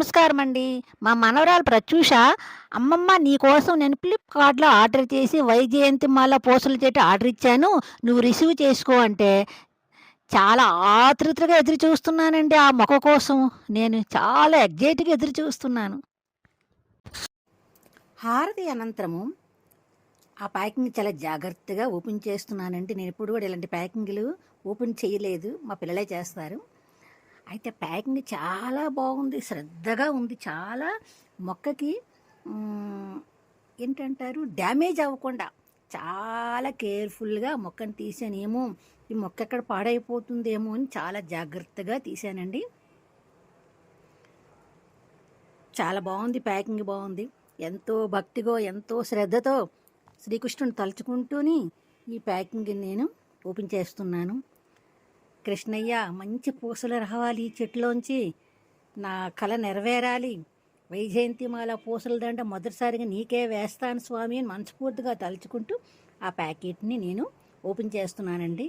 నమస్కారం అండి మా మనవరాలు ప్రత్యూష అమ్మమ్మ నీకోసం నేను ఫ్లిప్కార్ట్లో ఆర్డర్ చేసి వైజయంతి మాల పూసల చెట్టు ఆర్డర్ ఇచ్చాను. నువ్వు రిసీవ్ చేసుకో అంటే చాలా ఆతృతగా ఎదురు చూస్తున్నానండి ఆ మొక్క కోసం. నేను చాలా ఎగ్జైట్గా ఎదురు చూస్తున్నాను. హారతి అనంతరము ఆ ప్యాకింగ్ చాలా జాగ్రత్తగా ఓపెన్ చేస్తున్నానండి. నేను ఎప్పుడు కూడా ఇలాంటి ప్యాకింగ్లు ఓపెన్ చేయలేదు. మా పిల్లలే చేస్తారు. అయితే ప్యాకింగ్ చాలా బాగుంది శ్రద్ధగా ఉంది. చాలా మొక్కకి ఏంటంటారు? డ్యామేజ్ అవ్వకుండా చాలా కేర్ఫుల్గా మొక్కను తీసానేమో ఈ మొక్క ఎక్కడ పాడైపోతుందేమో అని చాలా జాగ్రత్తగా తీసానండి. చాలా బాగుంది ప్యాకింగ్ బాగుంది. ఎంతో భక్తిగా ఎంతో శ్రద్ధతో శ్రీకృష్ణుని తలుచుకుంటూని ఈ ప్యాకింగ్ నేను ఓపెన్ చేస్తున్నాను. కృష్ణయ్య మంచి పూసలు రావాలి ఈ చెట్టులోంచి నా కళ నెరవేరాలి. వైజయంతిమాల పూసల దండ మొదటిసారిగా నీకే వేస్తాను స్వామి అని మనస్ఫూర్తిగా తలుచుకుంటూ ఆ ప్యాకెట్ని నేను ఓపెన్ చేస్తున్నానండి.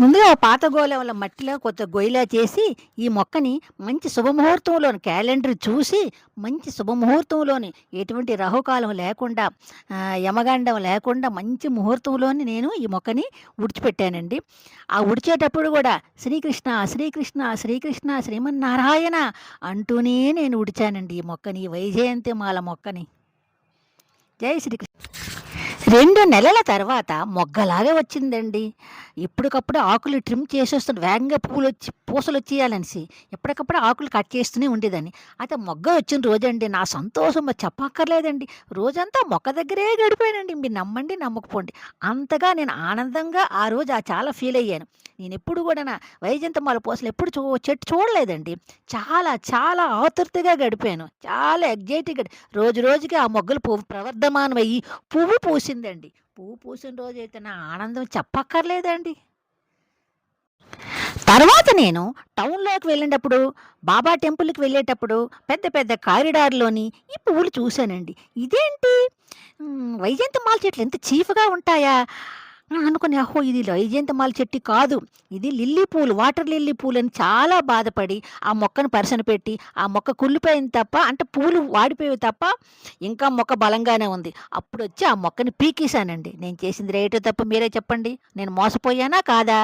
ముందుగా పాత గోళంలో మట్టిలో కొత్త గొయ్యిలా చేసి ఈ మొక్కని మంచి శుభముహూర్తంలోని క్యాలెండర్ చూసి మంచి శుభముహూర్తంలోని ఎటువంటి రాహుకాలం లేకుండా యమగండం లేకుండా మంచి ముహూర్తంలోని నేను ఈ మొక్కని ఉడిచిపెట్టానండి. ఆ ఉడిచేటప్పుడు కూడా శ్రీకృష్ణ శ్రీకృష్ణ శ్రీకృష్ణ శ్రీమన్నారాయణ అంటూనే నేను ఉడిచానండి ఈ మొక్కని వైజయంతి మాల మొక్కని. జై శ్రీకృష్ణ. రెండు నెలల తర్వాత మొగ్గలాగే వచ్చిందండి. ఎప్పటికప్పుడు ఆకులు ట్రిమ్ చేసేస్తుంది వేగంగా పూలు వచ్చి పూసలు వచ్చేయాలనేసి ఎప్పటికప్పుడు ఆకులు కట్ చేస్తూనే ఉండేదాన్ని. అయితే మొగ్గ వచ్చిన రోజండి నా సంతోషం చెప్పక్కర్లేదండి. రోజంతా మొక్క దగ్గరే గడిపోయానండి. మీరు నమ్మండి నమ్మకపోండి. అంతగా నేను ఆనందంగా ఆ రోజు ఆ చాలా ఫీల్ అయ్యాను నేను ఎప్పుడు కూడా నా వైజంతమాల పూసలు ఎప్పుడు చూ చెట్టు చూడలేదండి. చాలా చాలా ఆతృతగా గడిపాను. చాలా ఎగ్జైటింగ్ రోజు రోజుకి ఆ మొగ్గలు పువ్వు ప్రవర్ధమానం అయ్యి పువ్వు పూసిందండి. పువ్వు పూసిన రోజు అయితే నా ఆనందం చెప్పక్కర్లేదండి. తర్వాత నేను టౌన్లోకి వెళ్ళేటప్పుడు బాబా టెంపుల్కి వెళ్ళేటప్పుడు పెద్ద పెద్ద కారిడార్లోని ఈ పువ్వులు చూశానండి. ఇదేంటి? మ్, వైజయంతిమాల చెట్లు ఎంత చీఫ్గా ఉంటాయా? అనుకుని అహో ఇది వైజయంతిమాల చెట్టు కాదు. ఇది లిల్లీ పూలు వాటర్ లిల్లీ పూలు అని చాలా బాధపడి ఆ మొక్కను పరిసన పెట్టి ఆ మొక్క కుళ్ళిపోయింది తప్ప అంటే పూలు వాడిపోయి తప్ప ఇంకా మొక్క బలంగానే ఉంది. అప్పుడు వచ్చి ఆ మొక్కని పీకేశానండి. నేను చేసింది రేటో తప్ప మీరే చెప్పండి. నేను మోసపోయానా కాదా?